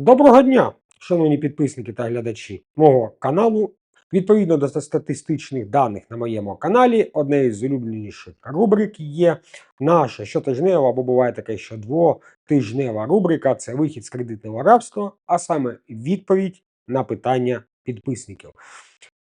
Доброго дня, шановні підписники та глядачі мого каналу. Відповідно до статистичних даних на моєму каналі, одне з улюбленіших рубрик є наша щотижнева, або буває таке, що двотижнева рубрика це вихід з кредитного рабства, а саме відповідь на питання підписників.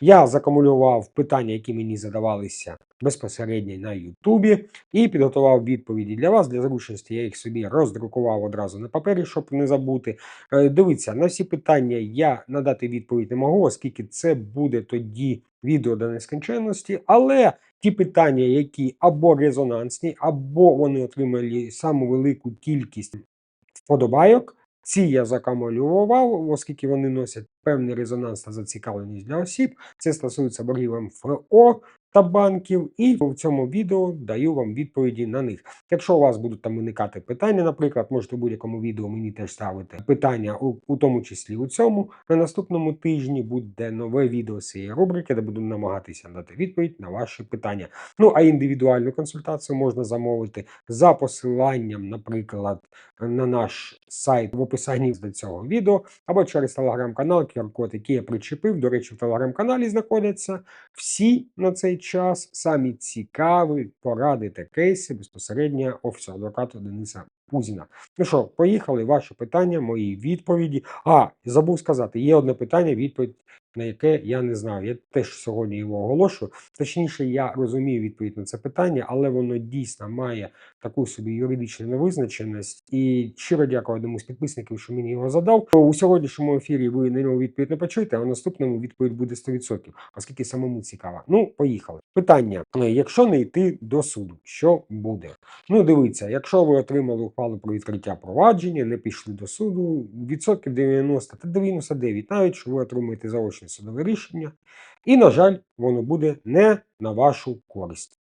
Я закумулював питання, які мені задавалися безпосередньо на Ютубі, і підготував відповіді для вас. Для зручності я їх собі роздрукував одразу на папері, щоб не забути. Е, Дивіться, на всі питання я надати відповідь не можу, оскільки це буде тоді відео до нескінченності. Але ті питання, які або резонансні, або вони отримали саму велику кількість вподобайок. Ці я закамалював, оскільки вони носять певний резонанс та зацікавленість для осіб. Це стосується боргів МФО та банків, і в цьому відео даю вам відповіді на них. Якщо у вас будуть там виникати питання, наприклад, можете в будь-якому відео мені теж ставити питання, у, у тому числі у цьому. На наступному тижні буде нове відео з цієї рубрики, де буду намагатися дати відповідь на ваші питання. Ну а індивідуальну консультацію можна замовити за посиланням, наприклад, на наш сайт в описанні до цього відео, або через телеграм-канал, QR-код, який я причепив. До речі, в телеграм-каналі знаходяться всі на цей час самі цікаві поради та кейси безпосередньо офісу адвоката Дениса Пузіна. Ну що, поїхали, ваші питання, мої відповіді. А, забув сказати, є одне питання, відповідь на яке я не знав. Я теж сьогодні його оголошую. Точніше, я розумію відповідь на це питання, але воно дійсно має таку собі юридичну невизначеність. І щиро дякую одному з підписників, що мені його задав. У сьогоднішньому ефірі ви на нього відповідь не почуєте, а в наступному відповідь буде 100%, оскільки самому цікаво. Ну, поїхали. Питання: якщо не йти до суду, що буде? Ну, дивіться, якщо ви отримали ухвалу про відкриття провадження, не пішли до суду, відсотків 90 та 99, навіть що ви отримуєте заочне судове рішення, і, на жаль, воно буде не на вашу користь.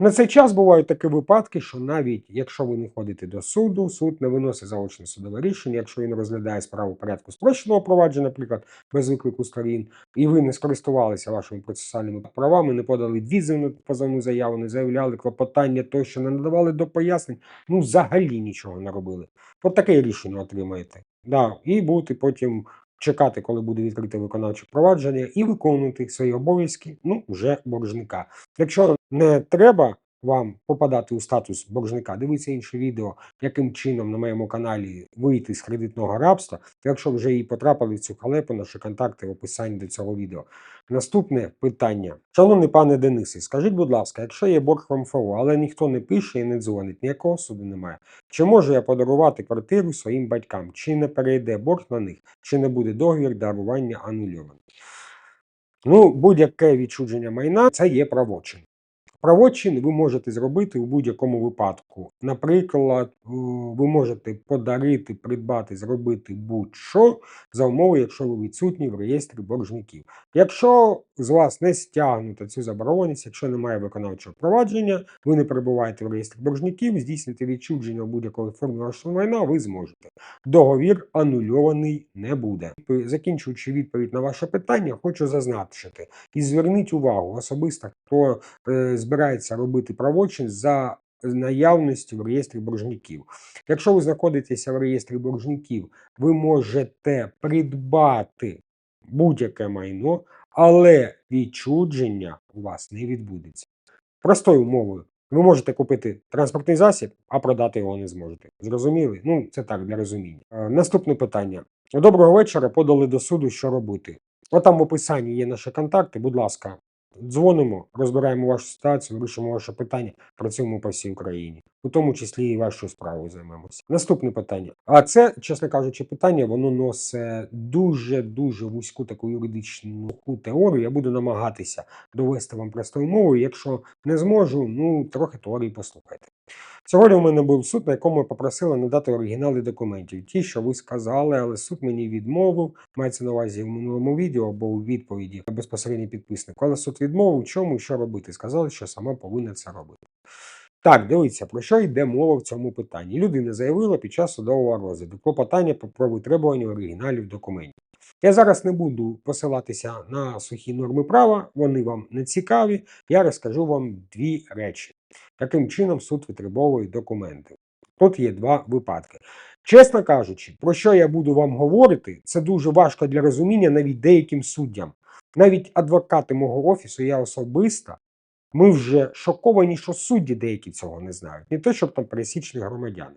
На цей час бувають такі випадки, що навіть якщо ви не ходите до суду, суд не виносить заочне судове рішення, якщо він розглядає справу порядку спрощеного провадження, наприклад, без виклику сторін, і ви не скористувалися вашими процесуальними правами, не подали відзив позовну заяву, не заявляли клопотання тощо, не надавали до пояснень, ну взагалі нічого не робили. От таке рішення отримаєте. Да, і будете потім чекати, коли буде відкрите виконавче провадження, і виконувати свої обов'язки, ну, вже боржника. Якщо не треба вам попадати у статус боржника, дивіться інше відео, яким чином на моєму каналі вийти з кредитного рабства. Якщо вже і потрапили в цю халепу, наші контакти в описанні до цього відео. Наступне питання. Шановний пане Денисе, скажіть, будь ласка, якщо є борг в МФО, але ніхто не пише і не дзвонить, ніякого суду немає. Чи можу я подарувати квартиру своїм батькам? Чи не перейде борг на них, чи не буде договір дарування анульований? Ну, будь-яке відчудження майна це є правочин. Правочин ви можете зробити у будь-якому випадку. Наприклад, е, ви можете подарити, придбати, зробити будь-що за умови, якщо ви відсутні в реєстрі боржників. Якщо з вас не стягнуто цю заборгованість, якщо немає виконавчого провадження, ви не перебуваєте в реєстрі боржників, здійснити відчудження будь-якої формі вашого майна ви зможете. Договір анульований не буде. Закінчуючи відповідь на ваше питання, хочу зазначити і зверніть увагу особисто, хто е, збирається робити правочин за наявності в реєстрі боржників. Якщо ви знаходитеся в реєстрі боржників, ви можете придбати будь-яке майно, але відчудження у вас не відбудеться. Простою мовою. Ви можете купити транспортний засіб, а продати його не зможете. Зрозуміли? Ну, це так для розуміння. Е, наступне питання. Доброго вечора. Подали до суду, що робити. От там в описанні є наші контакти. Будь ласка, дзвонимо, розбираємо вашу ситуацію, вирішимо ваше питання, працюємо по всій Україні, у тому числі і вашою справою займемося. Наступне питання. А це, чесно кажучи, питання воно носить дуже дуже вузьку таку юридичну теорію. Я буду намагатися довести вам простою мовою. Якщо не зможу, ну трохи теорії послухайте. Сьогодні у мене був суд, на якому попросили надати оригінали документів. Ті, що ви сказали, але суд мені відмовив. Мається на увазі в минулому відео або у відповіді безпосередньо підписнику. Але суд відмовив, чому що робити. Сказали, що сама повинна це робити. Так, дивіться, про що йде мова в цьому питанні. Людина заявила під час судового розгляду клопотання про витребування оригіналів документів. Я зараз не буду посилатися на сухі норми права, вони вам не цікаві. Я розкажу вам дві речі, яким чином суд витребовує документи. Тут є два випадки. Чесно кажучи, про що я буду вам говорити, це дуже важко для розуміння навіть деяким суддям. Навіть адвокати мого офісу, я особисто, ми вже шоковані, що судді деякі цього не знають. Не те, щоб там пересічні громадяни.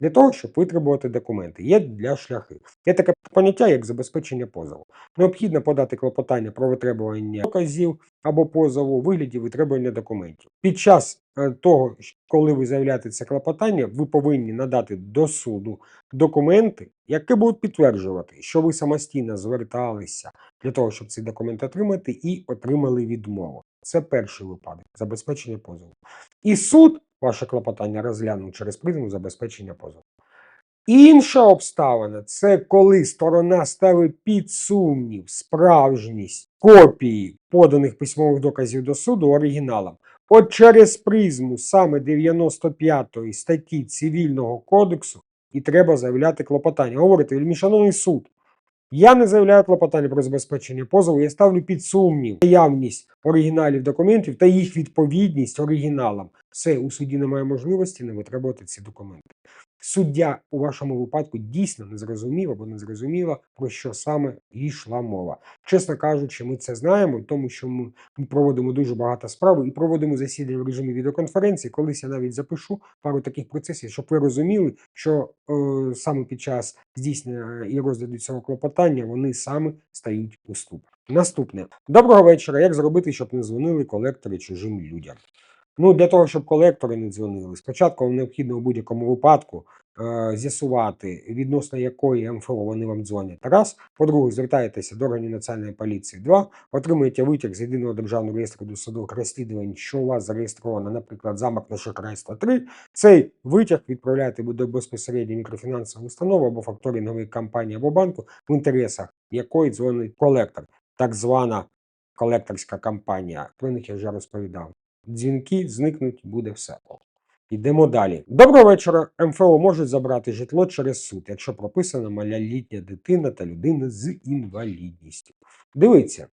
Для того, щоб витребувати документи, є для шляхи. Є таке поняття, як забезпечення позову. Необхідно подати клопотання про витребування доказів або позову у вигляді витребування документів. Під час е, того, коли ви заявляєте це клопотання, ви повинні надати до суду документи, які будуть підтверджувати, що ви самостійно зверталися для того, щоб ці документи отримати, і отримали відмову. Це перший випадок забезпечення позову. І суд ваше клопотання розглянув через призму забезпечення позову. Інша обставина це коли сторона ставить під сумнів справжність копії поданих письмових доказів до суду оригіналам. От через призму саме 95 статті Цивільного кодексу і треба заявляти клопотання. Говорите, вельмішановний суд, я не заявляю клопотання про забезпечення позову, я ставлю під сумнів наявність оригіналів документів та їх відповідність оригіналам. Все, у суді немає можливості не витребувати ці документи. Суддя у вашому випадку дійсно не зрозумів або не зрозуміла, про що саме йшла мова. Чесно кажучи, ми це знаємо, тому що ми, проводимо дуже багато справ і проводимо засідання в режимі відеоконференції. Колись я навіть запишу пару таких процесів, щоб ви розуміли, що е, саме під час здійснення і розгляду цього клопотання вони саме стають у ступор. Наступне доброго вечора. Як зробити, щоб не дзвонили колектори чужим людям? Ну, для того, щоб колектори не дзвонили, спочатку вам необхідно у будь-якому випадку е, з'ясувати, відносно якої МФО вони вам дзвонять. Раз. По-друге, звертаєтеся до органів національної поліції. Два. Отримуєте витяг з єдиного державного реєстру досудових розслідувань, що у вас зареєстровано, наприклад, замок на шахрайство 3. Цей витяг відправляєте до безпосередньо мікрофінансової установи або факторингової компанії або банку, в інтересах якої дзвонить колектор, так звана колекторська компанія. Про них я вже розповідав. Дзвінки зникнуть, буде все. Йдемо далі. Доброго вечора. МФО можуть забрати житло через суд, якщо прописана малолітня дитина та людина з інвалідністю. Дивіться,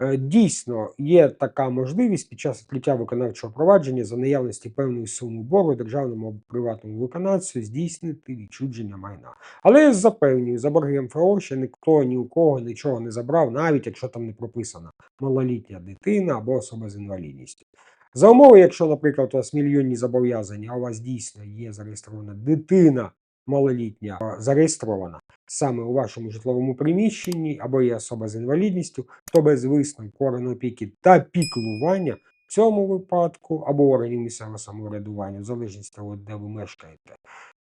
е, дійсно є така можливість під час відкриття виконавчого провадження за наявності певної суми боргу державному або приватному виконавцю здійснити відчудження майна. Але я запевнюю, за борги МФО ще ніхто ні у кого нічого не забрав, навіть якщо там не прописана малолітня дитина або особа з інвалідністю. За умови, якщо, наприклад, у вас мільйонні зобов'язання, а у вас дійсно є зареєстрована дитина малолітня, зареєстрована саме у вашому житловому приміщенні, або є особа з інвалідністю, то без висновку органу опіки та піклування в цьому випадку або органів місцевого самоврядування, в залежності від де ви мешкаєте,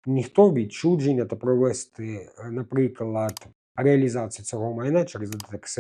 ніхто відчудження та провести, е, наприклад, реалізацію цього майна через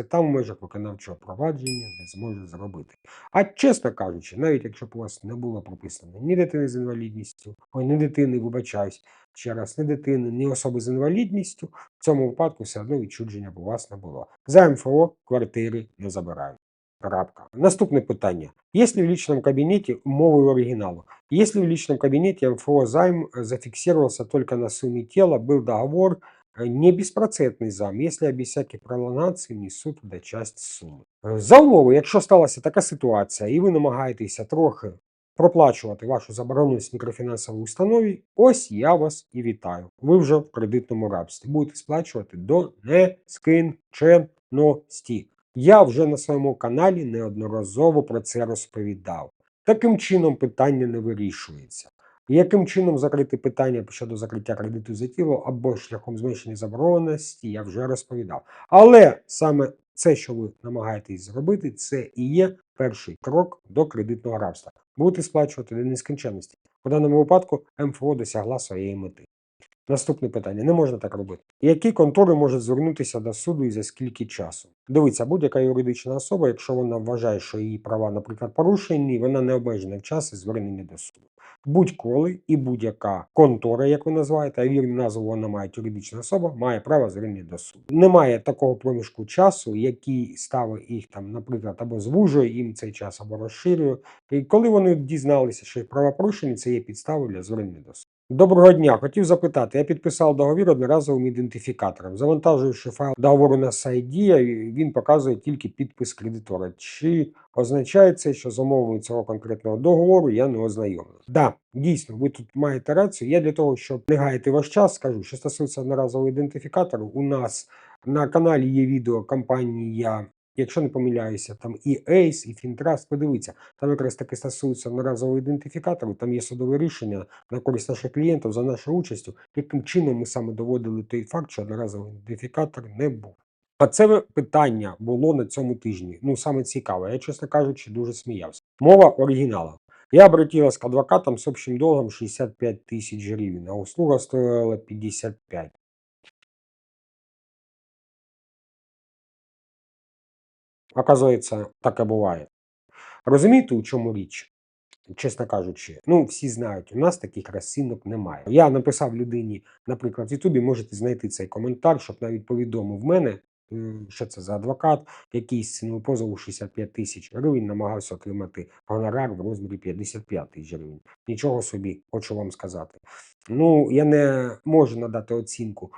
там в межах виконавчого провадження не зможе зробити. А чесно кажучи, навіть якщо б у вас не було прописано ні дитини з інвалідністю, ой, не дитини, вибачаюсь, ще раз, ні дитини, ні особи з інвалідністю, в цьому випадку все одно відчудження б у вас не було. За МФО квартири не забирають. Крапка. Наступне питання. Если в личном кабинете умовы оригиналу? Если в личном кабинете МФО займ э, зафиксировался только на сумме тела, был договор э, не беспроцентный займ, если без всяких пролонгацій несуть туда часть суми. Е, За умови, якщо сталася така ситуація, і ви намагаєтеся трохи проплачувати вашу забороненість мікрофінансовій установі, ось я вас і вітаю. Ви вже в кредитному рабстві. Будете сплачувати до нескінченності. Я вже на своєму каналі неодноразово про це розповідав. Таким чином питання не вирішується. Яким чином закрити питання щодо закриття кредиту за тіло або шляхом зменшення заборгованості, я вже розповідав. Але саме це, що ви намагаєтесь зробити, це і є перший крок до кредитного рабства. Будете сплачувати до нескінченності. У даному випадку МФО досягла своєї мети. Наступне питання: не можна так робити. Які контори можуть звернутися до суду і за скільки часу? Дивіться, будь-яка юридична особа, якщо вона вважає, що її права, наприклад, порушені, вона не обмежена в часі звернення до суду. Будь-коли і будь-яка контора, як ви називаєте, а вірну назву вона має юридична особа, має право звернення до суду. Немає такого проміжку часу, який ставить їх там, наприклад, або звужує їм цей час, або розширює. І коли вони дізналися, що їх права порушені, це є підставою для звернення до суду. Доброго дня. Хотів запитати, я підписав договір одноразовим ідентифікатором. Завантаживши файл договору на сайт він показує тільки підпис кредитора. Чи означає це, що з цього конкретного договору я не ознайомлений? Да, дійсно, ви тут маєте рацію. Я для того, щоб не гаяти ваш час, скажу, що стосується одноразового ідентифікатору, у нас на каналі є відео компанія. Якщо не помиляюся, там і Ace, і Фінтраст, подивіться, там якраз таки стосується одноразового ідентифікатору, там є судове рішення на користь наших клієнтів за нашою участю, яким чином ми саме доводили той факт, що одноразовий ідентифікатор не був. А це питання було на цьому тижні. Ну, саме цікаве. Я, чесно кажучи, дуже сміявся. Мова оригінала. Я обратилась к адвокатам с общим долгом 65 тысяч гривен, а услуга стоила 55. Оказується, таке буває. Розумієте, у чому річ? Чесно кажучи, ну всі знають, у нас таких розцінок немає. Я написав людині, наприклад, в Ютубі можете знайти цей коментар, щоб навіть повідомив мене, е, що це за адвокат, який з ціною позову 65 тисяч гривень намагався отримати гонорар в розмірі 55 тисяч гривень. Нічого собі, хочу вам сказати. Ну, я не можу надати оцінку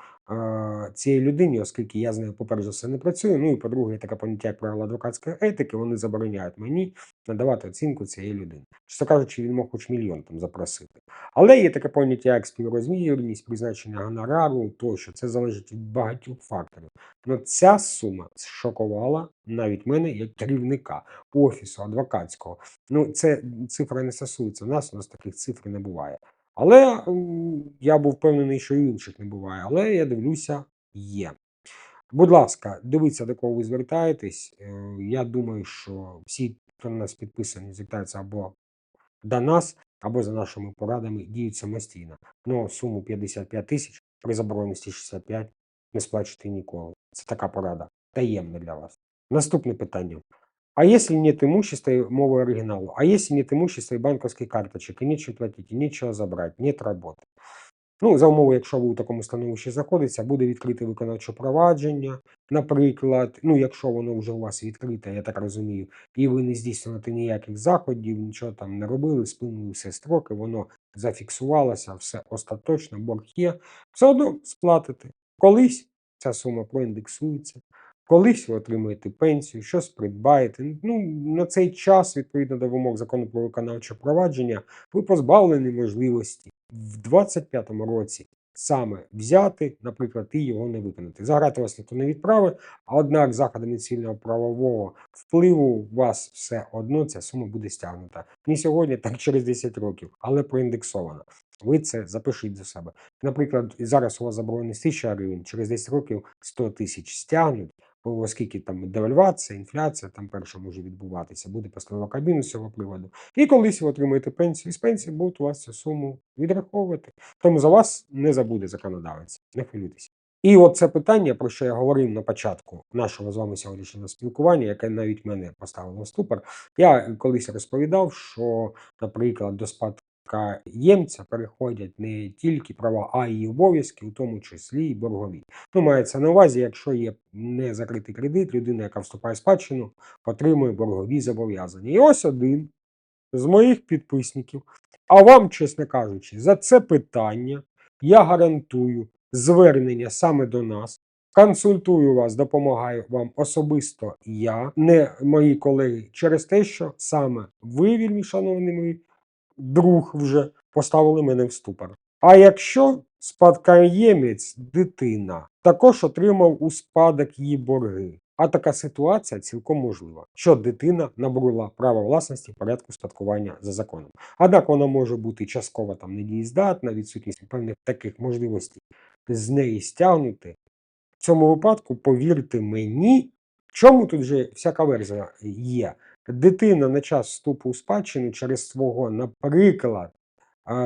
цієї людині, оскільки я з нею, по-перше, все не працюю. Ну і по-друге, таке поняття, як правило адвокатської етики, вони забороняють мені надавати оцінку цієї людини. Чесно кажучи, він мог хоч мільйон там запросити. Але є таке поняття, як співрозмірність, призначення гонорару, тощо. Це залежить від багатьох факторів. Ну ця сума шокувала навіть мене як керівника офісу адвокатського. Ну, це цифра не стосується нас, у нас таких цифр не буває. Але я був впевнений, що і інших не буває. Але я дивлюся, є. Будь ласка, дивіться, до кого ви звертаєтесь. Е, Я думаю, що всі, хто на нас підписані, звертаються або до нас, або за нашими порадами діють самостійно. Ну, суму 55 тисяч при забороненості 65 не сплачуйте ніколи. Це така порада. Таємна для вас. Наступне питання. А если нет имущества и мовы оригиналу? А если нет имущества и банковских карточек, и нечем платить, и нечего забрать, нет роботи? Ну, за умови, якщо ви у такому становищі знаходиться, буде відкрите виконавче провадження, наприклад, ну, якщо воно вже у вас відкрите, я так розумію, і ви не здійснюєте ніяких заходів, нічого там не робили, сплинули все строки, воно зафіксувалося, все остаточно, борг є, все одно сплатите. Колись ця сума проіндексується, колись ви отримаєте пенсію, щось придбаєте. Ну, на цей час, відповідно до вимог закону про виконавче провадження, ви позбавлені можливості в 25-му році саме взяти, наприклад, і його не виконати. Заграти вас ніхто не відправить, а однак заходами цивільного правового впливу у вас все одно ця сума буде стягнута. Не сьогодні, так через 10 років, але проіндексована. Ви це запишіть за себе. Наприклад, зараз у вас забороненість 1000 гривень, через 10 років 100 тисяч стягнуть, оскільки там девальвація, інфляція там перша може відбуватися, буде постанова Кабміну з цього приводу. І колись ви отримаєте пенсію, з пенсії будуть у вас цю суму відраховувати. Тому за вас не забуде законодавець. Не хвилюйтесь. І от це питання, про що я говорив на початку нашого з вами сьогоднішнього спілкування, яке навіть мене поставило в ступор. Я колись розповідав, що, наприклад, до спадкоємця переходять не тільки права, а й обов'язки, у тому числі і боргові. Ну, мається на увазі, якщо є не закритий кредит, людина, яка вступає в спадщину, отримує боргові зобов'язання. І ось один з моїх підписників. А вам, чесно кажучи, за це питання я гарантую звернення саме до нас. Консультую вас, допомагаю вам особисто я, не мої колеги, через те, що саме ви, вільмі шановний мій друг, вже поставили мене в ступор. А якщо спадкоємець дитина також отримав у спадок її борги, а така ситуація цілком можлива, що дитина набула право власності в порядку спадкування за законом. Однак вона може бути частково там недієздатна, відсутність певних таких можливостей з неї стягнути. В цьому випадку, повірте мені, чому тут вже всяка версія є. Дитина на час вступу у спадщину через свого, наприклад,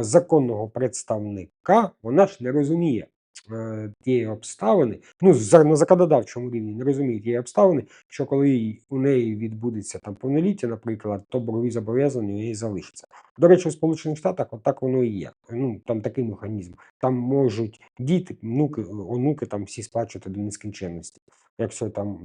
законного представника, вона ж не розуміє е, тієї обставини, ну, на законодавчому рівні не розуміє тієї обставини, що коли у неї відбудеться там повноліття, наприклад, то боргові зобов'язання у неї залишаться. До речі, у Сполучених Штатах от так воно і є. Ну, там такий механізм. Там можуть діти, внуки, онуки там всі сплачувати до нескінченності. Якщо там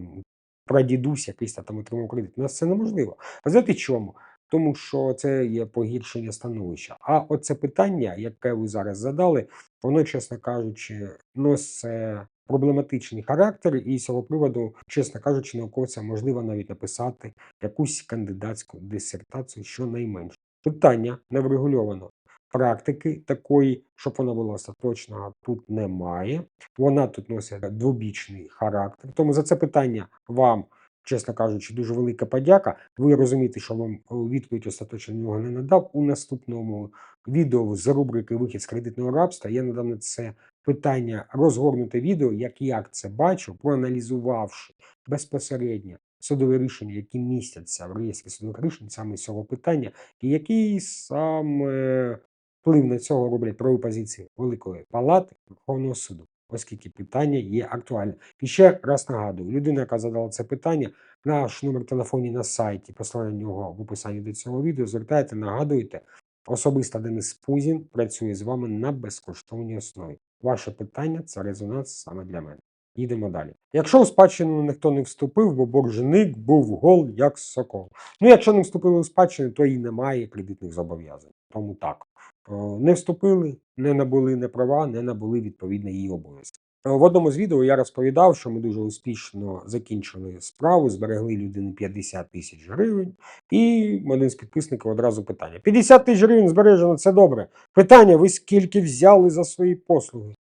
прадідусь якийсь там отримав кредит. У нас це неможливо. А знаєте чому? тому що це є погіршення становища. А оце питання, яке ви зараз задали, воно, чесно кажучи, носить проблематичний характер, і з цього приводу, чесно кажучи, науковцям можливо навіть написати якусь кандидатську дисертацію, щонайменше. Питання не врегульовано. Практики такої, щоб вона була остаточна, тут немає. Вона тут носить двобічний характер. Тому за це питання вам, чесно кажучи, дуже велика подяка. Ви розумієте, що вам е, відповідь остаточно нього не надав. У наступному відео з рубрики Вихід з кредитного рабства я надам на це питання розгорнуте відео, як я це бачу, проаналізувавши безпосередньо судові рішення, які містяться в реєстрі судових рішень саме цього питання, і який саме вплив на цього роблять правові позиції Великої Палати Верховного суду, оскільки питання є актуальним. І ще раз нагадую, людина, яка задала це питання, наш номер телефону на сайті, посилання нього в описанні до цього відео, звертайте, нагадуйте. Особисто Денис Пузін працює з вами на безкоштовній основі. Ваше питання це резонанс саме для мене. Їдемо далі. Якщо у спадщину ніхто не вступив, бо боржник був гол як сокол. Ну, якщо не вступили у спадщину, то і немає кредитних зобов'язань. Тому так. Е, Не вступили, не набули не права, не набули відповідно її обов'язки. Е, В одному з відео я розповідав, що ми дуже успішно закінчили справу, зберегли людини 50 тисяч гривень, і один з підписників одразу питання: 50 тисяч гривень збережено, це добре. Питання: ви скільки взяли за свої послуги?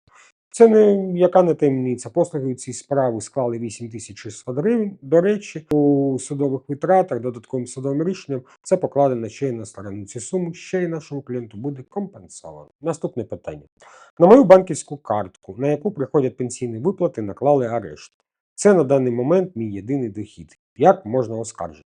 Це не яка не таємниця. Послуги у цій справі склали 8600 гривень. До речі, у судових витратах додатковим судовим рішенням це покладено ще й на сторону. Цю суму ще й нашому клієнту буде компенсовано. Наступне питання. На мою банківську картку, на яку приходять пенсійні виплати, наклали арешт. Це на даний момент мій єдиний дохід. Як можна оскаржити?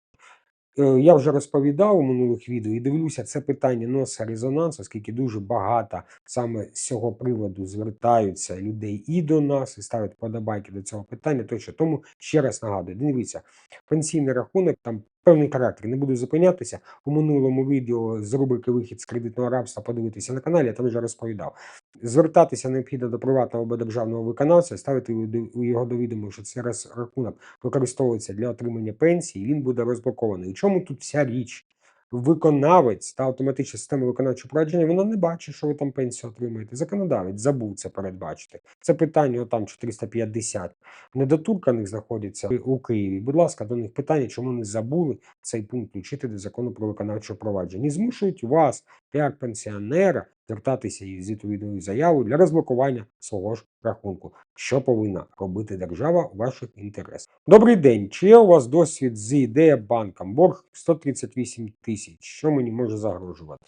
Е, Я вже розповідав у минулих відео і дивлюся, це питання носа резонанс, оскільки дуже багато саме з цього приводу звертаються людей і до нас, і ставлять подобайки до цього питання. Тощо тому ще раз нагадую, дивіться, пенсійний рахунок там певний характер. Не буду зупинятися у минулому відео з рубрики Вихід з кредитного рабства. Подивитися на каналі, я там вже розповідав. Звертатися необхідно до приватного або державного виконавця, ставити його до відомо, що цей рахунок використовується для отримання пенсії, він буде розблокований. У чому тут вся річ? Виконавець та автоматична система виконавчого провадження вона не бачить, що ви там пенсію отримуєте. Законодавець забув це передбачити. Це питання там 450 недотурканих знаходяться у Києві. Будь ласка, до них питання, чому не забули цей пункт включити до закону про виконавче провадження. І змушують вас, як пенсіонера, звертатися із відповідною заявою для розблокування свого ж рахунку, що повинна робити держава у ваших інтересах. Добрий день. Чи є у вас досвід з ідея банком? Борг 138 тисяч. Що мені може загрожувати?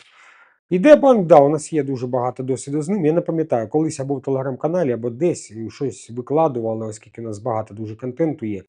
Ідея банк, да, у нас є дуже багато досвіду з ним. Я не пам'ятаю, колись або в телеграм-каналі, або десь щось викладували, оскільки у нас багато дуже контенту є.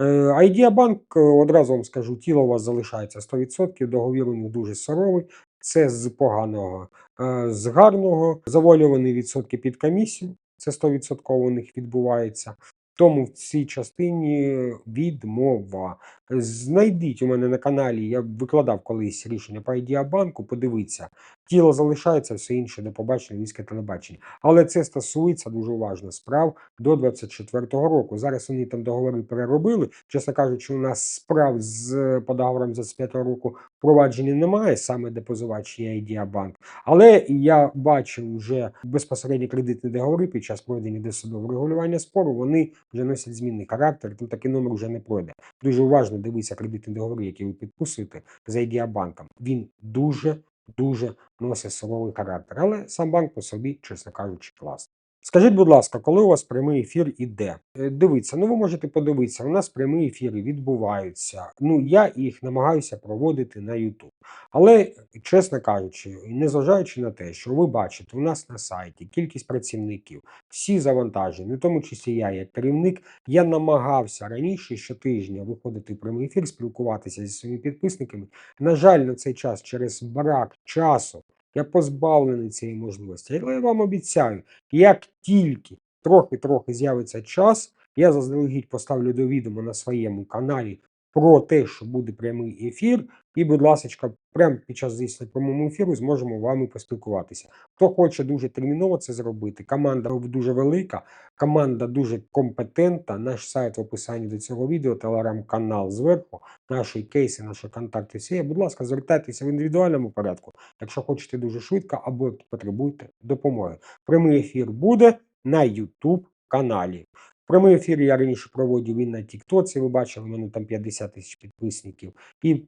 Е, Idea Bank, е, одразу вам скажу, тіло у вас залишається 100%, договір у них дуже суровий. Це з поганого, Е, з гарного, завалювані відсотки під комісію. Це 100% у них відбувається. Тому в цій частині відмова. Знайдіть у мене на каналі, я викладав колись рішення по Ідіабанку, подивіться. Тіло залишається, все інше до побачення, війське телебачення. Але це стосується дуже уважно справ до 24-го року. Зараз вони там договори переробили. Чесно кажучи, у нас справ з по договорам 25-го року впровадження немає, саме де позивач є Ідіабанк. Але я бачив вже безпосередні кредитні договори під час проведення досудового регулювання спору. Вони вже носять змінний характер. Тут такий номер вже не пройде. Дуже уважно дивіться кредитні договори, які ви підписуєте за Ідіабанком. Він дуже дуже носить силовий характер. Але сам банк по собі, чесно кажучи, класний. Скажіть, будь ласка, коли у вас прямий ефір іде? Е, Дивіться, ну ви можете подивитися, у нас прямі ефіри відбуваються. Ну, я їх намагаюся проводити на YouTube. Але, чесно кажучи, незважаючи на те, що ви бачите у нас на сайті кількість працівників, всі завантажені, в тому числі я, як керівник, я намагався раніше щотижня виходити в прямий ефір, спілкуватися зі своїми підписниками. На жаль, на цей час через брак часу я позбавлений цієї можливості. Але я вам обіцяю, як тільки трохи-трохи з'явиться час, я заздалегідь поставлю до відома на своєму каналі про те, що буде прямий ефір. І, будь ласка, прямо під час здійснення прямого ефіру зможемо вами поспілкуватися. Хто хоче дуже терміново це зробити, команда дуже велика, команда дуже компетентна. Наш сайт в описанні до цього відео, телеграм-канал зверху, наші кейси, наші контакти всі. Будь ласка, звертайтеся в індивідуальному порядку, якщо хочете дуже швидко або потребуєте допомоги. Прямий ефір буде на YouTube каналі. Прямий ефір я раніше проводив і на Тіктоці, ви бачили, у мене там 50 тисяч підписників. І е,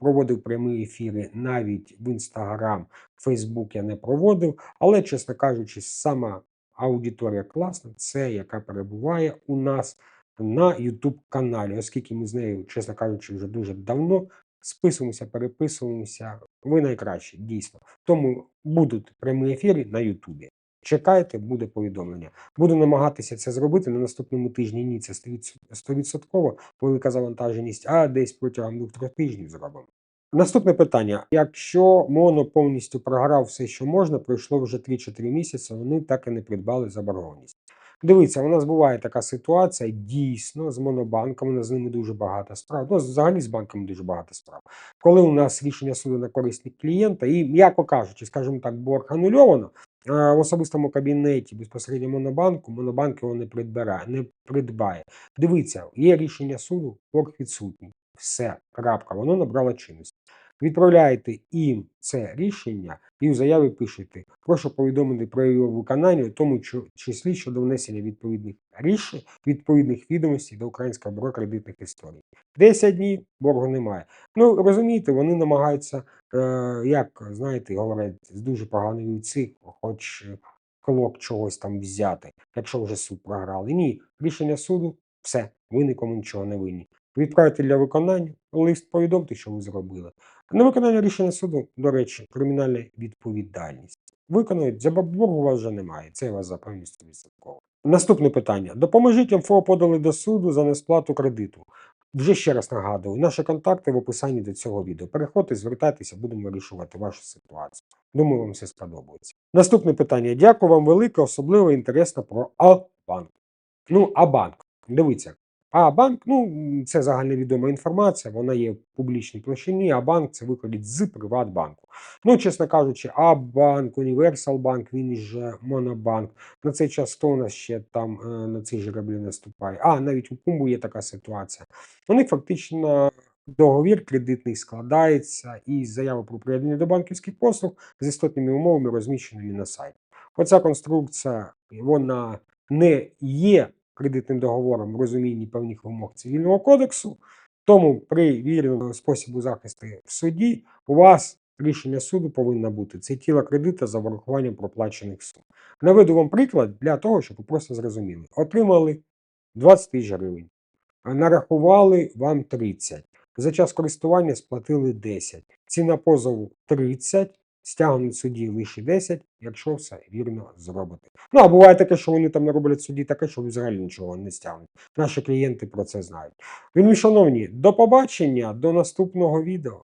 проводив прямі ефіри навіть в Інстаграм, Фейсбук я не проводив. Але, чесно кажучи, сама аудиторія класна, це яка перебуває у нас на YouTube каналі, оскільки ми з нею, чесно кажучи, вже дуже давно списуємося, переписуємося. Ви найкращі, дійсно. Тому будуть прямі ефіри на Ютубі. Чекайте, буде повідомлення. Буду намагатися це зробити на наступному тижні. Ні, це 100% велика завантаженість, а десь протягом двох-трьох тижнів зробимо. Наступне питання: якщо моно повністю програв все, що можна, пройшло вже 3-4 місяці, вони так і не придбали заборгованість. Дивіться, у нас буває така ситуація, дійсно, з монобанками, у нас з ними дуже багато справ. Ну, взагалі з банками дуже багато справ. Коли у нас рішення суду на користь клієнта, і, м'яко кажучи, скажімо так, борг анульовано, в особистому кабінеті безпосередньо монобанку, монобанк його не придбирає, не придбає. Дивіться, є рішення суду, борг відсутній. Все, крапка, воно набрало чинності. Відправляєте їм це рішення і в заяві пишете, прошу повідомити про його виконання, у тому числі щодо внесення відповідних рішень, відповідних відомостей до Українського бюро кредитних історій. 10 днів боргу немає. Ну розумієте, вони намагаються, е, як знаєте, говорять, з дуже поганої віці, хоч клок чогось там взяти, якщо вже суд програли. Ні, рішення суду, все, ви нікому нічого не винні. Відправити для виконання, лист повідомте, що ви зробили. На виконання рішення суду, до речі, кримінальна відповідальність. Виконують, за у вас вже немає, це я вас запевню 100%. Наступне питання. Допоможіть МФО подали до суду за несплату кредиту. Вже ще раз нагадую, наші контакти в описанні до цього відео. Переходьте, звертайтеся, будемо вирішувати вашу ситуацію. Думаю, вам все сподобається. Наступне питання. Дякую вам велике, особливо інтересно про А-банк. Ну, А-банк. Дивіться. А банк, ну це загальновідома інформація, вона є в публічній площині, а банк це виходить з Приватбанку. Ну, чесно кажучи, а банк, Універсал банк, він же Монобанк. На цей час хто у нас ще там е, на цей жереблі наступає? А, навіть у Кумбу є така ситуація. Них фактично договір кредитний складається із заяви про приєднання до банківських послуг з істотними умовами, розміщеними на сайті. Оця конструкція, вона не є кредитним договором в розумінні певних вимог цивільного кодексу. Тому при вірному способу захисту в суді у вас рішення суду повинно бути це тіло кредита за врахуванням проплачених сум. Наведу вам приклад для того, щоб ви просто зрозуміли. Отримали 20 тисяч гривень, нарахували вам 30. За час користування сплатили 10. Ціна позову 30, стягнуть судді лише 10, якщо все вірно зробити. Ну, а буває таке, що вони там не роблять судді таке, що взагалі нічого не стягнуть. Наші клієнти про це знають. Вельми шановні, до побачення, до наступного відео.